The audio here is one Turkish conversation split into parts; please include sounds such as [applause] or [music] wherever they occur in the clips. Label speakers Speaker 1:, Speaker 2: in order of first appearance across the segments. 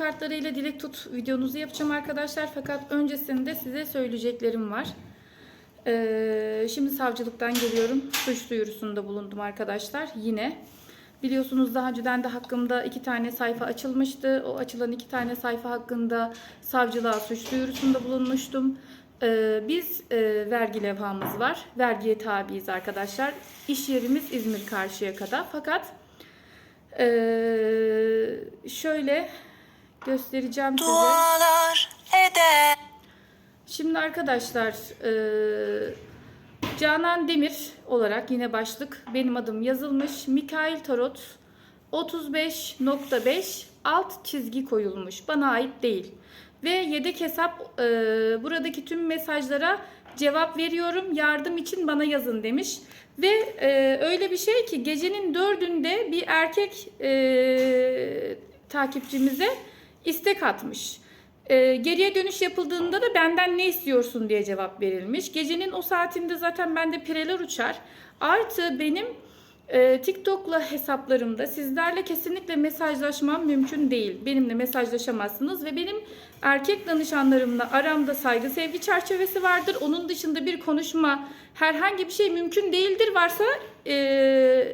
Speaker 1: kartlarıyla dilek tut videonuzu yapacağım arkadaşlar. Fakat öncesinde size söyleyeceklerim var. Ee, şimdi savcılıktan geliyorum. Suç duyurusunda bulundum arkadaşlar. Yine. Biliyorsunuz daha önceden de hakkımda iki tane sayfa açılmıştı. O açılan iki tane sayfa hakkında savcılığa suç duyurusunda bulunmuştum. Ee, biz e, vergi levhamız var. Vergiye tabiiz arkadaşlar. İş yerimiz İzmir Karşıyaka'da. Fakat e, şöyle göstereceğim size.
Speaker 2: Dualar eder.
Speaker 1: Şimdi arkadaşlar e, Canan Demir olarak yine başlık benim adım yazılmış. Mikail Tarot 35.5 alt çizgi koyulmuş. Bana ait değil. Ve yedek hesap e, buradaki tüm mesajlara cevap veriyorum. Yardım için bana yazın demiş. Ve e, öyle bir şey ki gecenin dördünde bir erkek e, takipçimize istek atmış. E, geriye dönüş yapıldığında da benden ne istiyorsun diye cevap verilmiş. Gecenin o saatinde zaten bende pireler uçar. Artı benim e, TikTok'la hesaplarımda sizlerle kesinlikle mesajlaşmam mümkün değil. Benimle mesajlaşamazsınız ve benim erkek danışanlarımla aramda saygı sevgi çerçevesi vardır. Onun dışında bir konuşma herhangi bir şey mümkün değildir. Varsa e,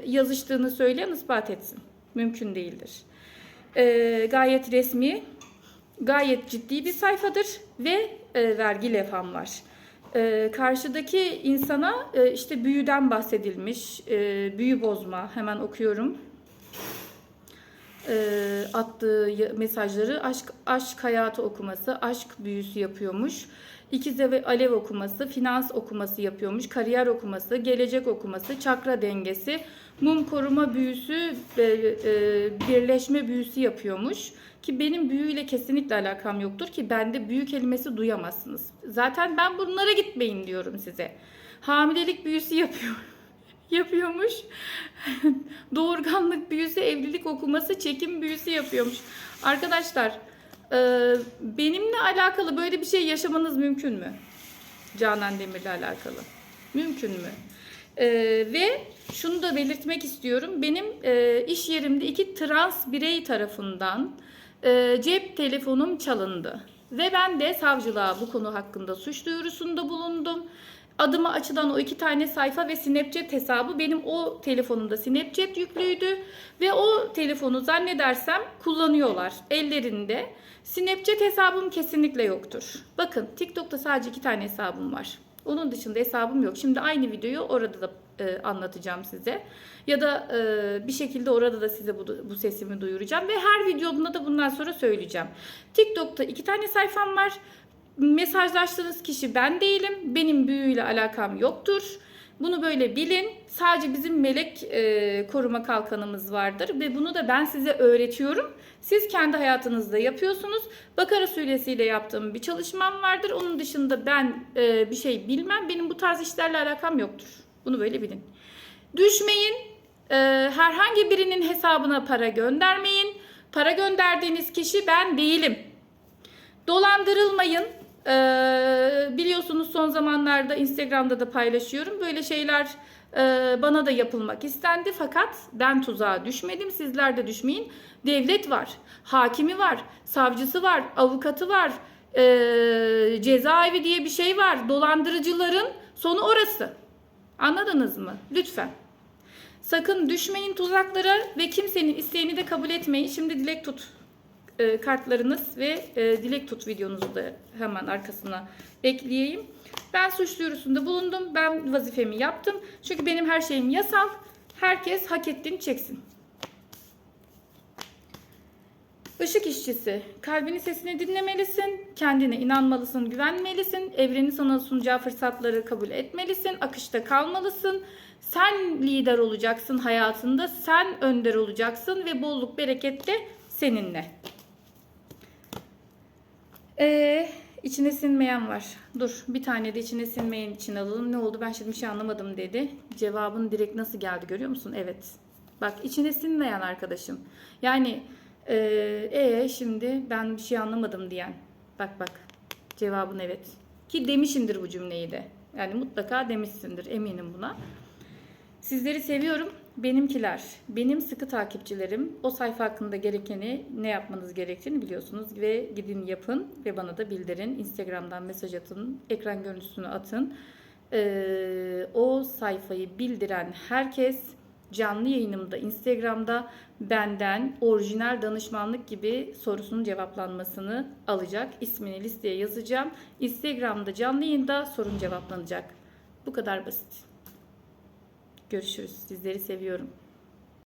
Speaker 1: yazıştığını söyleyen ispat etsin. Mümkün değildir. E, gayet resmi, gayet ciddi bir sayfadır ve e, vergi levham var. E, karşıdaki insana e, işte büyüden bahsedilmiş, e, büyü bozma hemen okuyorum. E, attığı mesajları aşk aşk hayatı okuması, aşk büyüsü yapıyormuş. İkize ve alev okuması, finans okuması yapıyormuş, kariyer okuması, gelecek okuması, çakra dengesi, mum koruma büyüsü, e, e, birleşme büyüsü yapıyormuş. Ki benim büyüyle kesinlikle alakam yoktur ki bende büyü kelimesi duyamazsınız. Zaten ben bunlara gitmeyin diyorum size. Hamilelik büyüsü yapıyor. [laughs] yapıyormuş. [laughs] Doğurganlık büyüsü, evlilik okuması, çekim büyüsü yapıyormuş. Arkadaşlar e, benimle alakalı böyle bir şey yaşamanız mümkün mü? Canan Demir'le alakalı. Mümkün mü? E, ve şunu da belirtmek istiyorum. Benim e, iş yerimde iki trans birey tarafından e, cep telefonum çalındı. Ve ben de savcılığa bu konu hakkında suç duyurusunda bulundum. Adıma açılan o iki tane sayfa ve Snapchat hesabı benim o telefonumda Snapchat yüklüydü. Ve o telefonu zannedersem kullanıyorlar ellerinde. Snapchat hesabım kesinlikle yoktur. Bakın TikTok'ta sadece iki tane hesabım var. Onun dışında hesabım yok. Şimdi aynı videoyu orada da e, anlatacağım size. Ya da e, bir şekilde orada da size bu, bu sesimi duyuracağım. Ve her videomda da bundan sonra söyleyeceğim. TikTok'ta iki tane sayfam var. Mesajlaştığınız kişi ben değilim. Benim büyüyle alakam yoktur. Bunu böyle bilin. Sadece bizim melek e, koruma kalkanımız vardır ve bunu da ben size öğretiyorum. Siz kendi hayatınızda yapıyorsunuz. Bakara suresiyle yaptığım bir çalışmam vardır. Onun dışında ben e, bir şey bilmem. Benim bu tarz işlerle alakam yoktur. Bunu böyle bilin. Düşmeyin. E, herhangi birinin hesabına para göndermeyin. Para gönderdiğiniz kişi ben değilim. Dolandırılmayın. Ee, biliyorsunuz son zamanlarda Instagram'da da paylaşıyorum. Böyle şeyler e, bana da yapılmak istendi fakat ben tuzağa düşmedim. Sizler de düşmeyin. Devlet var, hakimi var, savcısı var, avukatı var, e, cezaevi diye bir şey var. Dolandırıcıların sonu orası. Anladınız mı? Lütfen. Sakın düşmeyin tuzaklara ve kimsenin isteğini de kabul etmeyin. Şimdi dilek tut e, kartlarınız ve e, dilek tut videonuzu da hemen arkasına ekleyeyim. Ben suç duyurusunda bulundum. Ben vazifemi yaptım. Çünkü benim her şeyim yasal. Herkes hak ettiğini çeksin. Işık işçisi, kalbinin sesini dinlemelisin, kendine inanmalısın, güvenmelisin, evrenin sana sunacağı fırsatları kabul etmelisin, akışta kalmalısın. Sen lider olacaksın hayatında, sen önder olacaksın ve bolluk bereket de seninle. Ee, içine sinmeyen var. Dur bir tane de içine sinmeyen için alalım. Ne oldu ben şimdi bir şey anlamadım dedi. Cevabın direkt nasıl geldi görüyor musun? Evet. Bak içine sinmeyen arkadaşım. Yani ee, ee, şimdi ben bir şey anlamadım diyen. Bak bak cevabın evet. Ki demişindir bu cümleyi de. Yani mutlaka demişsindir eminim buna. Sizleri seviyorum. Benimkiler, benim sıkı takipçilerim o sayfa hakkında gerekeni ne yapmanız gerektiğini biliyorsunuz ve gidin yapın ve bana da bildirin. Instagram'dan mesaj atın, ekran görüntüsünü atın. Ee, o sayfayı bildiren herkes canlı yayınımda Instagram'da benden orijinal danışmanlık gibi sorusunun cevaplanmasını alacak. İsmini listeye yazacağım. Instagram'da canlı yayında sorun cevaplanacak. Bu kadar basit. Görüşürüz. Sizleri seviyorum.